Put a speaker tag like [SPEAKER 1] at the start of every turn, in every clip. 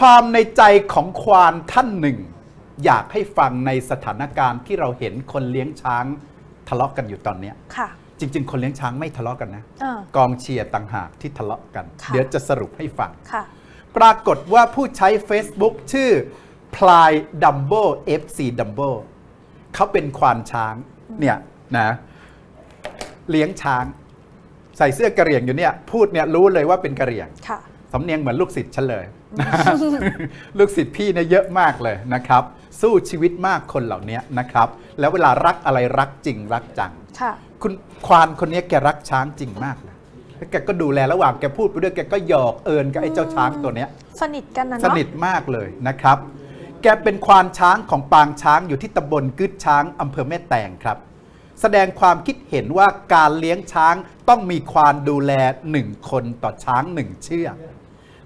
[SPEAKER 1] ความในใจของควานท่านหนึ่ง อยากให้ฟังในสถานการณ์ที่เราเห็นคนเลี้ยงช้างทะเลาะกันอยู่ตอนเนี้ย
[SPEAKER 2] ค่ะ
[SPEAKER 1] จริง ๆ คนเลี้ยงช้างไม่ทะเลาะกันนะ
[SPEAKER 2] เออก
[SPEAKER 1] องเชียร์ต่างหากที่ทะเลาะกัน
[SPEAKER 2] ค่ะ
[SPEAKER 1] เดี๋ยวจะสรุปให้ฟัง
[SPEAKER 2] ค่ะ
[SPEAKER 1] ปรากฏว่าผู้ใช้ Facebook ชื่อพลายดัมโบ FC ดัมโบเขาเป็นควานช้างเนี่ยนะเลี้ยงช้าง ใส่เสื้อกระเหรี่ยงอยู่เนี่ย พูดเนี่ยรู้เลยว่าเป็นกระเหรี่ยง
[SPEAKER 2] ค่ะ
[SPEAKER 1] สำเนียงเหมือนลูกศิษย์ฉันเลย ลูกศิษย์พี่เนี่ยเยอะมากเลยนะครับ สู้ชีวิตมากคนเหล่านี้นะครับ แล้วเวลารักอะไรรักจริงรักจัง
[SPEAKER 2] ค่ะ
[SPEAKER 1] คุณควานคนนี้แกรักช้างจริงมากเลยแล้วแกก็ดูแลระหว่างแกพูดไปด้วยแกก็หยอกเอิญกับไอ้เจ้าช้างตัวเนี้ย
[SPEAKER 2] สนิทกันนะ
[SPEAKER 1] ส
[SPEAKER 2] เนาะ
[SPEAKER 1] นิทมากเลยนะครับ แกเป็นควานช้างของปางช้างอยู่ที่ตำบลกึดช้างอำเภอแม่แตงครับ แสดงความคิดเห็นว่าการเลี้ยงช้างต้องมีควานดูแลหนึ่งคนต่อช้างหนึ่งเชือก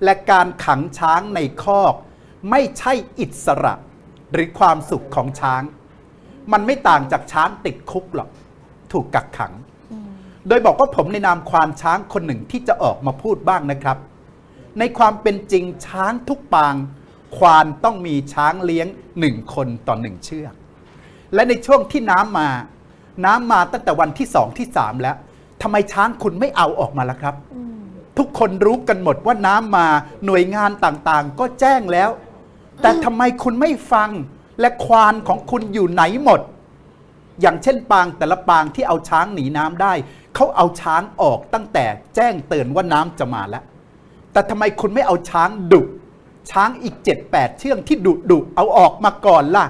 [SPEAKER 1] และการขังช้างในคอก ไม่ใช่อิสระหรือความสุขของช้าง มันไม่ต่างจากช้างติดคุกหรอก ถูกกักขัง โดยบอกว่าผมในนามควานช้างคนหนึ่งที่จะออกมาพูดบ้างนะครับ ในความเป็นจริงช้างทุกปาง ควานต้องมีช้างเลี้ยงหนึ่งคนต่อหนึ่งเชือก และในช่วงที่น้ำมา น้ำมาตั้งแต่วันที่สองที่สามแล้วทำไมช้างคุณไม่เอาออกมาล่ะครับ ทุกคนรู้กันหมดว่าน้ำมาหน่วยงานต่างๆ ก็แจ้งแล้ว แต่ทำไมคุณไม่ฟังและควานของคุณอยู่ไหนหมด อย่างเช่นปางแต่ละปางที่เอาช้างหนีน้ำได้ เขาเอาช้างออกตั้งแต่แจ้งเตือนว่าน้ำจะมาแล้ว แต่ทำไมคุณไม่เอาช้างดุช้างอีก 7-8 เชือกที่ดุดุเอาออกมาก่อนล่ะ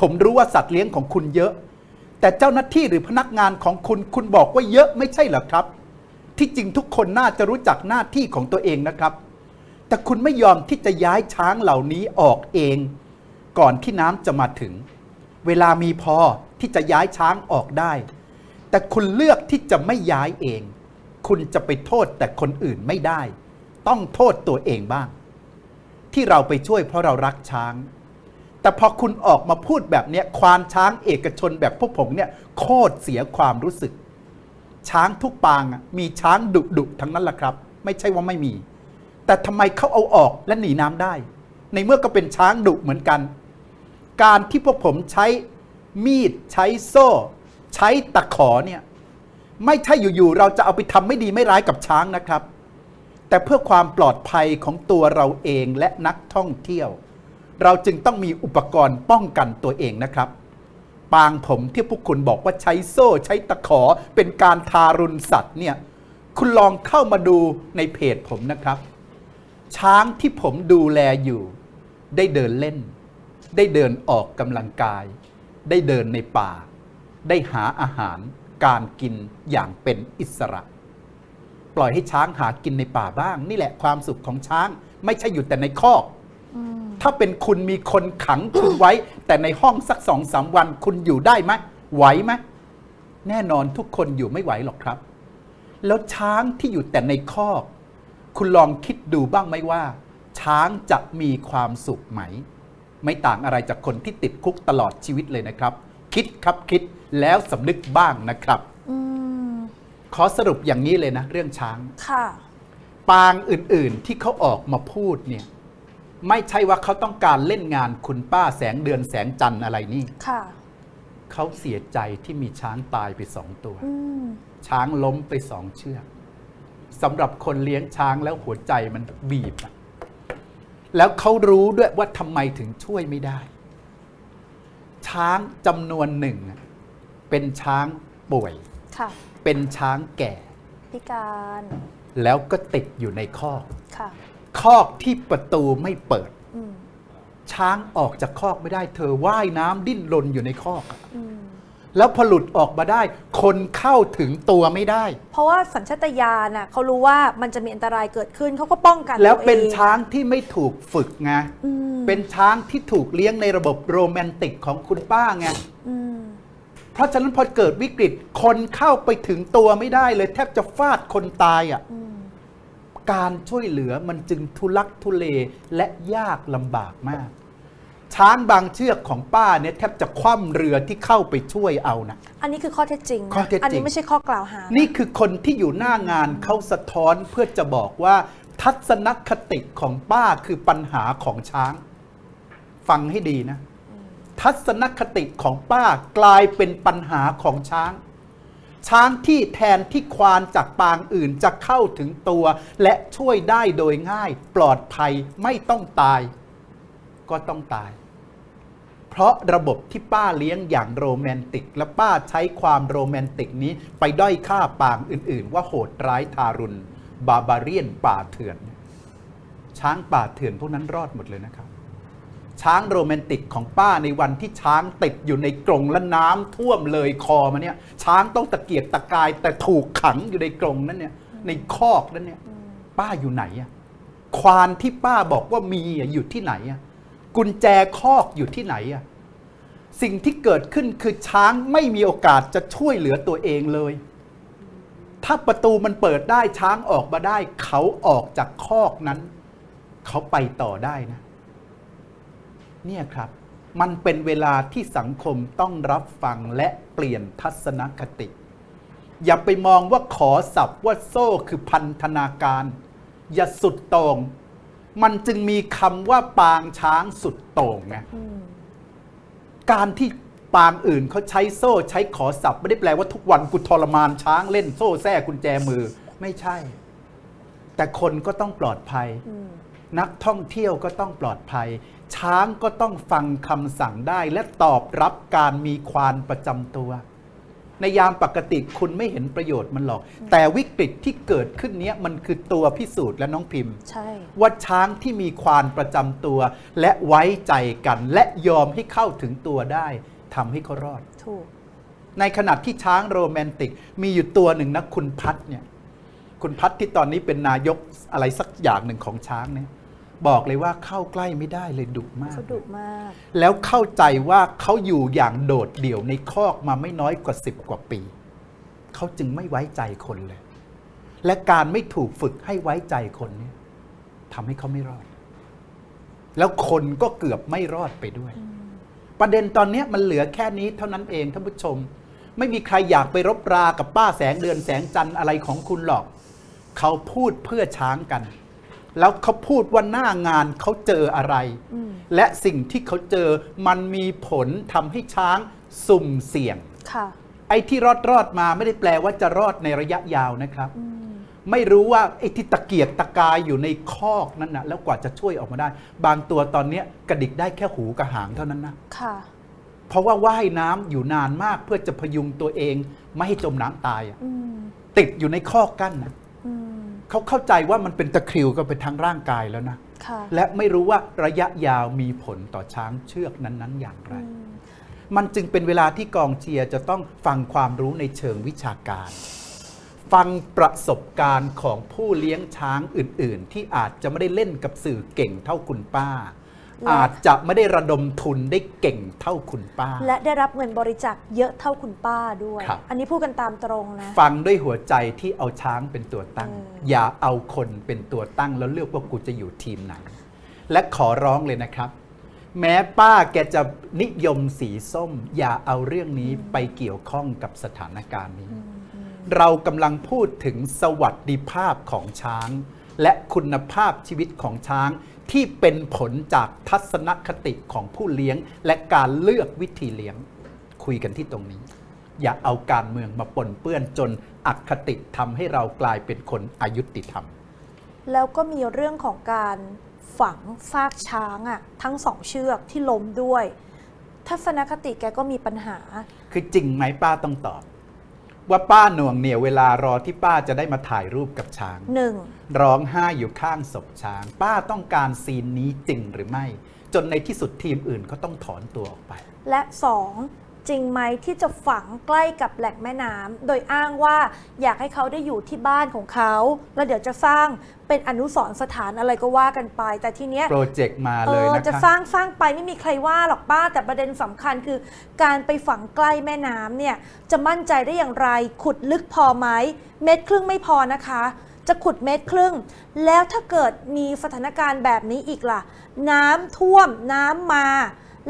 [SPEAKER 1] ผมรู้ว่าสัตว์เลี้ยงของคุณเยอะ แต่เจ้าหน้าที่หรือพนักงานของคุณคุณบอกว่าเยอะไม่ใช่เหรอครับ ที่จริงทุกคนน่าจะรู้จักหน้าที่ของตัวเองนะครับ แต่คุณไม่ยอมที่จะย้ายช้างเหล่านี้ออกเอง ก่อนที่น้ำจะมาถึง เวลามีพอที่จะย้ายช้างออกได้ แต่คุณเลือกที่จะไม่ย้ายเอง คุณจะไปโทษแต่คนอื่นไม่ได้ ต้องโทษตัวเองบ้าง ที่เราไปช่วยเพราะเรารักช้าง แต่พอคุณออกมาพูดแบบเนี้ยควานช้างเอกชนแบบพวกผมเนี่ยโคตรเสียความรู้สึก ช้างทุกปางมีช้างดุดุๆทั้งนั้นแหละครับ ไม่ใช่ว่าไม่มี แต่ทำไมเขาเอาออกและหนีน้ำได้ ในเมื่อก็เป็นช้างดุเหมือนกัน การที่พวกผมใช้มีดใช้โซ่ ใช้ตะขอเนี่ยไม่ใช่อยู่ๆเราจะเอาไปทำไม่ดีไม่ร้ายกับช้างนะครับ แต่เพื่อความปลอดภัยของตัวเราเองและนักท่องเที่ยว เราจึงต้องมีอุปกรณ์ป้องกันตัวเองนะครับ ปางผมที่พวกคุณบอกว่าใช้โซ่ใช้ตะขอเป็นการทารุณสัตว์เนี่ยคุณลองเข้ามาดูในเพจผมนะครับ ช้างที่ผมดูแลอยู่ ได้เดินเล่น ได้เดินออกกำลังกาย ได้เดินในป่า ได้หาอาหารการกินอย่างเป็นอิสระ ปล่อยให้ช้างหากินในป่าบ้าง นี่แหละความสุขของช้าง ไม่ใช่อยู่แต่ในคอก
[SPEAKER 2] อ
[SPEAKER 1] ถ้าเป็นคุณมีคนขังคุณไว้ แต่ในห้องสักสองสามวันคุณอยู่ได้ไหมไหวไหมแน่นอนทุกคนอยู่ไม่ไหวหรอกครับ แล้วช้างที่อยู่แต่ในคอก คุณลองคิดดูบ้างไหมว่า ช้างจะมีความสุขไหม ไม่ต่างอะไรจากคนที่ติดคุกตลอดชีวิตเลยนะครับ คิดครับคิดแล้วสำนึกบ้างนะครับ
[SPEAKER 2] อืม
[SPEAKER 1] ขอสรุปอย่างนี้เลยนะ เรื่องช้าง
[SPEAKER 2] ค่ะ
[SPEAKER 1] ปางอื่นๆที่เขาออกมาพูดเนี่ย ไม่ใช่ว่าเขาต้องการเล่นงานคุณป้าแสงเดือนแสงจันทร์อะไรนี่
[SPEAKER 2] ค่ะ
[SPEAKER 1] เขาเสียใจที่มีช้างตายไปสองตัว
[SPEAKER 2] อืม
[SPEAKER 1] ช้างล้มไปสองเชือกสำหรับคนเลี้ยงช้างแล้วหัวใจมันบีบอะแล้วเขารู้ด้วยว่าทำไมถึงช่วยไม่ได้ ช้างจำนวนหนึ่งอะเป็นช้างป่วย
[SPEAKER 2] ค่ะ
[SPEAKER 1] เป็นช้างแก่
[SPEAKER 2] พิการ
[SPEAKER 1] แล้วก็ติดอยู่ในคอก
[SPEAKER 2] ค่ะ
[SPEAKER 1] คอกที่ประตูไม่เปิด
[SPEAKER 2] อืม
[SPEAKER 1] ช้างออกจากคอกไม่ได้ เธอว่ายน้ำดิ้นรนอยู่ในคอกอะ
[SPEAKER 2] อืม
[SPEAKER 1] แล้วพอหลุดออกมาได้ คนเข้าถึงตัวไม่ได้
[SPEAKER 2] เพราะว่าสัญชาตญาณน่ะเขารู้ว่ามันจะมีอันตรายเกิดขึ้นเขาก็ป้องกัน
[SPEAKER 1] แล้วเป็น
[SPEAKER 2] ตัวอง
[SPEAKER 1] ช้างที่ไม่ถูกฝึกไง
[SPEAKER 2] อืม
[SPEAKER 1] เป็นช้างที่ถูกเลี้ยงในระบบโรแมนติกของคุณป้าไง
[SPEAKER 2] อืม
[SPEAKER 1] เพราะฉะนั้นพอเกิดวิกฤตคนเข้าไปถึงตัวไม่ได้เลย แทบจะฟาดคนตายอะ
[SPEAKER 2] อืม
[SPEAKER 1] การช่วยเหลือมันจึงทุลักทุเลและยากลำบากมาก ช้างบางเชือกของป้าเนี่ยแทบจะคว่ำเรือที่เข้าไปช่วยเอานะ
[SPEAKER 2] อันนี้คือข้อเท็จจริงนะ
[SPEAKER 1] ข้อเท็จจริง
[SPEAKER 2] อันนี้ไม่ใช่ข้อกล่าวหานะ
[SPEAKER 1] นี่คือคนที่อยู่หน้างานเขาสะท้อนเพื่อจะบอกว่า ทัศนคติของป้าคือปัญหาของช้าง ฟังให้ดีนะ ทัศนคติของป้ากลายเป็นปัญหาของช้าง ช้างที่แทนที่ควานจากปางอื่นจะเข้าถึงตัว และช่วยได้โดยง่าย ปลอดภัยไม่ต้องตาย ก็ต้องตาย เพราะระบบที่ป้าเลี้ยงอย่างโรแมนติก และป้าใช้ความโรแมนติกนี้ไปด้อยค่าปางอื่น ๆ ว่าโหดร้ายทารุณบาบาเรียนป่าเถื่อน ช้างป่าเถื่อนพวกนั้นรอดหมดเลยนะครับ ช้างโรแมนติกของป้าในวันที่ช้างติดอยู่ในกรงและน้ำท่วมเลยคอมาเนี่ยช้างต้องตะเกียกตะกาย แต่ถูกขังอยู่ในกรงนั้นเนี่ยในคอกนั้นเนี่ยป้าอยู่ไหนอะควานที่ป้าบอกว่ามีอะอยู่ที่ไหนอะกุญแจคอกอยู่ที่ไหนอะสิ่งที่เกิดขึ้นคือช้างไม่มีโอกาสจะช่วยเหลือตัวเองเลย ถ้าประตูมันเปิดได้ช้างออกมาได้ เขาออกจากคอกนั้น เขาไปต่อได้นะ เนี่ยครับ มันเป็นเวลาที่สังคมต้องรับฟังและเปลี่ยนทัศนคติ อย่าไปมองว่าขอสับว่าโซ่คือพันธนาการ อย่าสุดโต่งมันจึงมีคำว่าปางช้างสุดโต่งไง
[SPEAKER 2] อืม
[SPEAKER 1] การที่ปางอื่นเขาใช้โซ่ใช้ขอสับไม่ได้แปลว่าทุกวันกูทรมานช้างเล่นโซ่แท้กุญแจมือ ไม่ใช่ แต่คนก็ต้องปลอดภัย
[SPEAKER 2] อืม
[SPEAKER 1] นักท่องเที่ยวก็ต้องปลอดภัย ช้างก็ต้องฟังคำสั่งได้ และตอบรับการมีควานประจำตัว ในยามปกติคุณไม่เห็นประโยชน์มันหรอก แต่วิกฤตที่เกิดขึ้นเนี้ยมันคือตัวพิสูจน์และน้องพิมพ์
[SPEAKER 2] ใช่
[SPEAKER 1] ว่าช้างที่มีควานประจำตัว และไว้ใจกัน และยอมให้เข้าถึงตัวได้ทำให้เขารอด
[SPEAKER 2] ถูก
[SPEAKER 1] ในขณะที่ช้างโรแมนติก มีอยู่ตัวหนึ่งนะคุณพัดเนี่ย คุณพัดที่ตอนนี้เป็นนายกอะไรสักอย่างหนึ่งของช้างเนี่ย บอกเลยว่าเข้าใกล้ไม่ได้เลยดุมาก
[SPEAKER 2] เขาดุมาก
[SPEAKER 1] แล้วเข้าใจว่าเขาอยู่อย่างโดดเดี่ยวในคอกมาไม่น้อยกว่าสิบกว่าปี เขาจึงไม่ไว้ใจคนเลย และการไม่ถูกฝึกให้ไว้ใจคนเนี่ยทำให้เขาไม่รอด แล้วคนก็เกือบไม่รอดไปด้วย ประเด็นตอนเนี้ยมันเหลือแค่นี้เท่านั้นเองท่านผู้ชม ไม่มีใครอยากไปรบรากับป้าแสงเดือนแสงจันทร์อะไรของคุณหรอก เขาพูดเพื่อช้างกัน แล้วเขาพูดว่าหน้างานเขาเจออะไร
[SPEAKER 2] อืม
[SPEAKER 1] และสิ่งที่เขาเจอมันมีผลทำให้ช้างสุ่มเสี่ยง
[SPEAKER 2] ค่ะ
[SPEAKER 1] ไอ้ที่รอดรอดๆมาไม่ได้แปลว่าจะรอดในระยะยาวนะครับ
[SPEAKER 2] อืม
[SPEAKER 1] ไม่รู้ว่าไอ้ที่ตะเกียกตะกายอยู่ในคอกนั้นนะแล้วกว่าจะช่วยออกมาได้ บางตัวตอนเนี้ยกระดิกได้แค่หูกระหางเท่านั้นนะ
[SPEAKER 2] ค่ะ
[SPEAKER 1] เพราะว่าว่ายน้ำอยู่นานมากเพื่อจะพยุงตัวเอง ไม่ให้จมน้ำตายอะ
[SPEAKER 2] อืม
[SPEAKER 1] ติดอยู่ในคอกกั้นนะ
[SPEAKER 2] อืม
[SPEAKER 1] เขาเข้าใจว่ามันเป็นตะคริวก็เป็นทางร่างกายแล้วนะ
[SPEAKER 2] ค่ะ
[SPEAKER 1] และไม่รู้ว่าระยะยาวมีผลต่อช้างเชือกนั้นๆ อย่างไร
[SPEAKER 2] อืม
[SPEAKER 1] มันจึงเป็นเวลาที่กองเชียร์จะต้องฟังความรู้ในเชิงวิชาการ ฟังประสบการณ์ของผู้เลี้ยงช้างอื่น ๆ ที่อาจจะไม่ได้เล่นกับสื่อเก่งเท่าคุณป้า
[SPEAKER 2] และ
[SPEAKER 1] อาจจะไม่ได้ระดมทุนได้เก่งเท่าคุณป้า
[SPEAKER 2] และได้รับเงินบริจาคเยอะเท่าคุณป้าด้วย
[SPEAKER 1] ครับ
[SPEAKER 2] อันนี้พูดกันตามตรงนะ
[SPEAKER 1] ฟังด้วยหัวใจที่เอาช้างเป็นตัวตั้ง
[SPEAKER 2] เออ
[SPEAKER 1] อ
[SPEAKER 2] อ
[SPEAKER 1] ย่าเอาคนเป็นตัวตั้งแล้วเลือกว่ากูจะอยู่ทีมไหน และขอร้องเลยนะครับ แม้ป้าแกจะนิยมสีส้ม อย่าเอาเรื่องนี้ไปเกี่ยวข้องกับสถานการณ์นี้
[SPEAKER 2] อืมอืม
[SPEAKER 1] เรากำลังพูดถึงสวัสดิภาพของช้าง และคุณภาพชีวิตของช้างที่เป็นผลจากทัศนคติของผู้เลี้ยง และการเลือกวิธีเลี้ยง คุยกันที่ตรงนี้ อย่าเอาการเมืองมาปนเปื้อนจนอคติทำให้เรากลายเป็นคนอายุติธรรม
[SPEAKER 2] แล้วก็มีเรื่องของการฝังซากช้างอะทั้งสองเชือกที่ล้มด้วย ทัศนคติแกก็มีปัญหา
[SPEAKER 1] คือจริงไหมป้าต้องตอบ ว่าป้าหน่วงเหนี่ยวเวลารอที่ป้าจะได้มาถ่ายรูปกับช้าง
[SPEAKER 2] หนึ่ง
[SPEAKER 1] ร้องไห้อยู่ข้างศพช้าง ป้าต้องการซีนนี้จริงหรือไม่ จนในที่สุดทีมอื่นก็ต้องถอนตัวออกไป
[SPEAKER 2] และ 2. จริงไหมที่จะฝังใกล้กับแหล่งแม่น้ำโดยอ้างว่าอยากให้เขาได้อยู่ที่บ้านของเขา แล้วเดี๋ยวจะสร้างเป็นอนุสรณ์สถานอะไรก็ว่ากันไป แต่ทีเนี้ย
[SPEAKER 1] โปรเจกต์มา
[SPEAKER 2] เอ
[SPEAKER 1] เลย
[SPEAKER 2] อ
[SPEAKER 1] นะ
[SPEAKER 2] จะ
[SPEAKER 1] คะ
[SPEAKER 2] สร้างสร้างไปไม่มีใครว่าหรอกป้า แต่ประเด็นสำคัญคือ การไปฝังใกล้แม่น้ำเนี่ยจะมั่นใจได้อย่างไร ขุดลึกพอไหมเม็ดครึ่งไม่พอนะคะจะขุดเม็ดครึ่ง แล้วถ้าเกิดมีสถานการณ์แบบนี้อีกล่ะ น้ำท่วมน้ำมา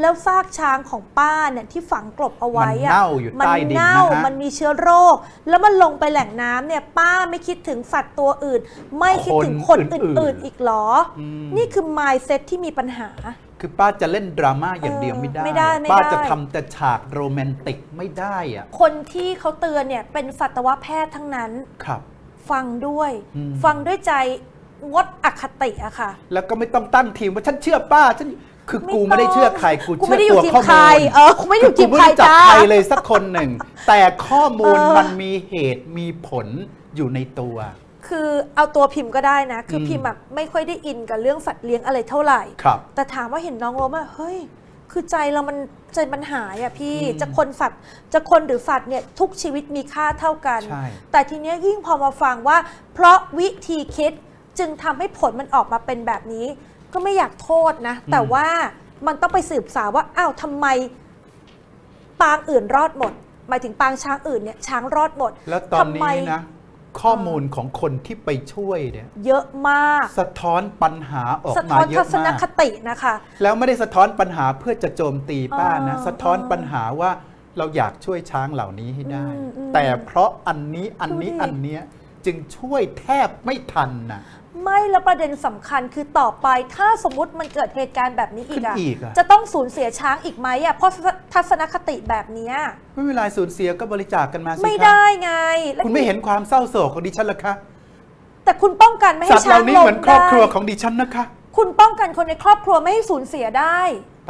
[SPEAKER 2] แล้วซากช้างของป้าเนี่ยที่ฝังกลบเอาไว้
[SPEAKER 1] มัน
[SPEAKER 2] อะ
[SPEAKER 1] เน่าอยู่
[SPEAKER 2] มัน
[SPEAKER 1] ใต้ดิน
[SPEAKER 2] เน่า
[SPEAKER 1] นะฮะ
[SPEAKER 2] มันมีเชื้อโรค แล้วมันลงไปแหล่งน้ำเนี่ยป้าไม่คิดถึงสัตว์ตัวอื่น ไม่คิดถึงคนอื่นๆ อีกเหรออ
[SPEAKER 1] ม
[SPEAKER 2] นี่คือ mindset ที่มีปัญหา
[SPEAKER 1] คือป้าจะเล่นดราม่าอย่างเดียวไม่ได้
[SPEAKER 2] ไม่ได้ไม่ได้
[SPEAKER 1] ป้าจะทำแต่ฉากโรแมนติกไม่ได้อะ
[SPEAKER 2] คนที่เขาเตือนเนี่ยเป็นสัตวแพทย์ทั้งนั้น
[SPEAKER 1] ครับ
[SPEAKER 2] ฟังด้วย
[SPEAKER 1] อืม
[SPEAKER 2] ฟังด้วยใจงดอคติอะค่ะ
[SPEAKER 1] แล้วก็ไม่ต้องตั้งทีมว่าฉันเชื่อป้าฉัน คือ
[SPEAKER 2] ไม่
[SPEAKER 1] กูไม่ได้
[SPEAKER 2] ต้อง
[SPEAKER 1] เชื่อใครกู
[SPEAKER 2] กู
[SPEAKER 1] เชื่
[SPEAKER 2] ไม่ได้
[SPEAKER 1] อ
[SPEAKER 2] อยู่
[SPEAKER 1] ตัว
[SPEAKER 2] ทีม
[SPEAKER 1] ข้อ
[SPEAKER 2] ใคร
[SPEAKER 1] มูล
[SPEAKER 2] เออกูไม่ได้อยู่ทีม
[SPEAKER 1] กู
[SPEAKER 2] ใคร
[SPEAKER 1] ไม่รู้จัก
[SPEAKER 2] จ้า
[SPEAKER 1] ใครเลยสักคนหนึ่ง แต่ข้อมูล
[SPEAKER 2] เออ
[SPEAKER 1] มันมีเหตุมีผลอยู่ในตัว
[SPEAKER 2] คือเอาตัวพิมพ์ก็ได้นะ คืออ
[SPEAKER 1] ม
[SPEAKER 2] พิมพ์แบบไม่ค่อยได้อินกับเรื่องสัตว์เลี้ยงอะไรเท่าไหร่
[SPEAKER 1] ครับ
[SPEAKER 2] แต่ถามว่าเห็นน้องโรมอะเฮ้ย คือใจเรามันใจมันหายอะพี่
[SPEAKER 1] อืม
[SPEAKER 2] จะคนสัตว์ จะคนหรือสัตว์เนี่ยทุกชีวิตมีค่าเท่ากัน
[SPEAKER 1] ใช่
[SPEAKER 2] แต่ทีเนี้ยยิ่งพอมาฟังว่า เพราะวิธีคิดจึงทำให้ผลมันออกมาเป็นแบบนี้ ก็ไม่อยากโทษนะ แต่ว่ามันต้องไปสืบสาวว่าอ้าวทำไมปางอื่นรอดหมด หมายถึงปางช้างอื่นเนี่ยช้างรอดหมด
[SPEAKER 1] แล้วตอน
[SPEAKER 2] ทำไม
[SPEAKER 1] นี้นะ ข้อมูลของคนที่ไปช่วยเนี่ย
[SPEAKER 2] เยอะมาก
[SPEAKER 1] สะท้อนปัญหาออก
[SPEAKER 2] สะ
[SPEAKER 1] มา
[SPEAKER 2] ท้อน
[SPEAKER 1] เย
[SPEAKER 2] ทั
[SPEAKER 1] อะ
[SPEAKER 2] ศน
[SPEAKER 1] มาก
[SPEAKER 2] คตินะคะ
[SPEAKER 1] แล้วไม่ได้สะท้อนปัญหาเพื่อจะโจมตีป้านะ
[SPEAKER 2] อ๋อ
[SPEAKER 1] สะท้อน
[SPEAKER 2] อ๋อ
[SPEAKER 1] ปัญหาว่าเราอยากช่วยช้างเหล่านี้ให้ได้
[SPEAKER 2] อืมอืม
[SPEAKER 1] แต่เพราะอันนี้อันนี้
[SPEAKER 2] ดูดิ
[SPEAKER 1] อันเนี้ยจึงช่วยแทบไม่ทันนะ
[SPEAKER 2] ไม่แล้วประเด็นสำคัญคือต่อไปถ้าสมมติมันเกิดเหตุการณ์แบบนี้อีกอะ
[SPEAKER 1] ขึ้นอีกอะ
[SPEAKER 2] จะต้องสูญเสียช้างอีกไหมอะเพราะทัศนคติแบบเนี้ย
[SPEAKER 1] ไม่เป็นไรสูญเสียก็บริจาคกันมาสิ
[SPEAKER 2] ไม่
[SPEAKER 1] คะ
[SPEAKER 2] ได้ไงแล้ว
[SPEAKER 1] คุณไม่เห็นความเศร้าโศกของดิฉันเหรอคะ
[SPEAKER 2] แต่คุณป้องกันไม่
[SPEAKER 1] สั
[SPEAKER 2] ให้
[SPEAKER 1] ตว์เห
[SPEAKER 2] ช้า
[SPEAKER 1] ล่างนี้
[SPEAKER 2] ลง
[SPEAKER 1] เหมือนครอบครัว
[SPEAKER 2] ได้
[SPEAKER 1] ของดิฉันนะคะ
[SPEAKER 2] คุณป้องกันคนในครอบครัวไม่ให้สูญเสียได้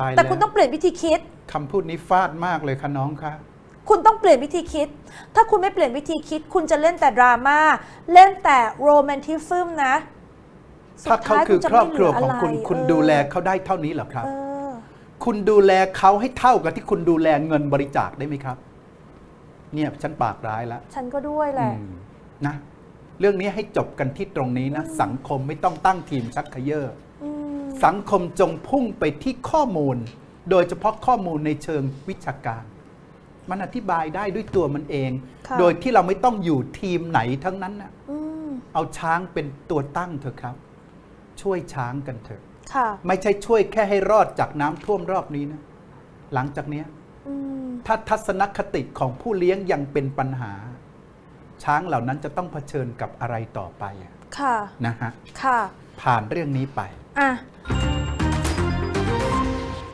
[SPEAKER 1] ตายแล้ว
[SPEAKER 2] แต่คุณต้องเปลี่ยนวิธีคิด
[SPEAKER 1] คำพูดนี้ฟาดมากเลยค่ะน้องคะ
[SPEAKER 2] คุณต้องเปลี่ยนวิธีคิด ถ้าคุณไม่เปลี่ยนวิธีคิด คุณจะเล่นแต่ดราม่า เล่นแต่โรแมนติซึมนะสุด
[SPEAKER 1] ถ้าเขา
[SPEAKER 2] ท้ย
[SPEAKER 1] คือ
[SPEAKER 2] จะ
[SPEAKER 1] ครอบ
[SPEAKER 2] ไม่
[SPEAKER 1] ครัว
[SPEAKER 2] เหลื
[SPEAKER 1] ของคุณะ
[SPEAKER 2] ไร
[SPEAKER 1] คุณ
[SPEAKER 2] เออ
[SPEAKER 1] ดูแลเขาได้เท่านี้เหรอครับ
[SPEAKER 2] เออ
[SPEAKER 1] คุณดูแลเขาให้เท่ากับที่คุณดูแลเงินบริจาคได้ไหมครับ เนี่ยฉันปากร้ายแล้ว
[SPEAKER 2] ฉันก็ด้วยแหละ
[SPEAKER 1] อืมนะ เรื่องนี้ให้จบกันที่ตรงนี้นะ สังคมไม่ต้องตั้งทีมชักเขยอ
[SPEAKER 2] อืม
[SPEAKER 1] สังคมจงพุ่งไปที่ข้อมูล โดยเฉพาะข้อมูลในเชิงวิชาการ มันอธิบายได้ด้วยตัวมันเอง
[SPEAKER 2] ค่ะ
[SPEAKER 1] โดยที่เราไม่ต้องอยู่ทีมไหนทั้งนั้นนะ
[SPEAKER 2] อืม
[SPEAKER 1] เอาช้างเป็นตัวตั้งเถอะครับ ช่วยช้างกันเถอะ
[SPEAKER 2] ค่ะ
[SPEAKER 1] ไม่ใช่ช่วยแค่ให้รอดจากน้ำท่วมรอบนี้นะ หลังจากเนี้ย
[SPEAKER 2] อืม
[SPEAKER 1] ถ้าทัศนคติของผู้เลี้ยงยังเป็นปัญหา ช้างเหล่านั้นจะต้องเผชิญกับอะไรต่อไปอะ
[SPEAKER 2] ค่ะ
[SPEAKER 1] นะฮะ
[SPEAKER 2] ค่ะ
[SPEAKER 1] ผ่านเรื่องนี้ไป
[SPEAKER 2] อะ